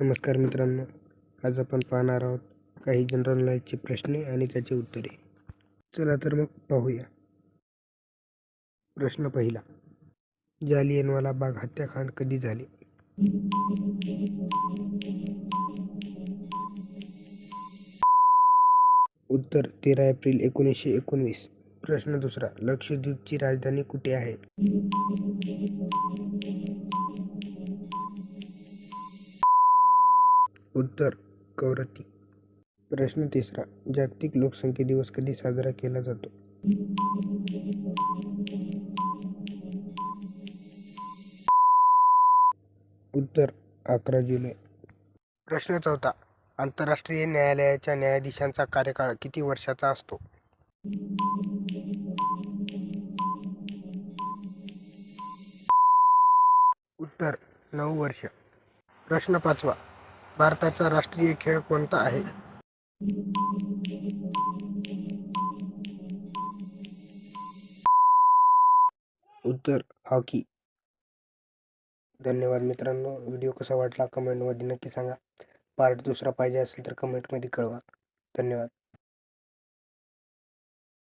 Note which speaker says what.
Speaker 1: नमस्कार मित्रांनो आज आपण पाहणार आहोत काही जनरल नॉलेजचे प्रश्न आणि त्याची उत्तरे. चला तर मग पाहूया. प्रश्न पहिला जालियनवाला बाग हत्याकांड कधी झाले? उत्तर तेरा एप्रिल एकोणीसशे एकोणवीस. प्रश्न दुसरा लक्षद्वीपची राजधानी कुठे आहे? उत्तर कवरती. प्रश्न तिसरा जागतिक लोकसंख्या दिवस कधी साजरा केला जातो? उत्तर अकरा जुलै. प्रश्न चौथा आंतरराष्ट्रीय न्यायालयाच्या न्यायाधीशांचा कार्यकाळ किती वर्षाचा असतो? उत्तर नऊ वर्ष. प्रश्न पाचवा भारताचा राष्ट्रीय खेळ कोणता आहे? उत्तर हॉकी. धन्यवाद मित्रांनो. व्हिडिओ कसा वाटला कमेंटमध्ये नक्की सांगा. पार्ट दुसरा पाहिजे असेल तर कमेंटमध्ये कळवा. धन्यवाद.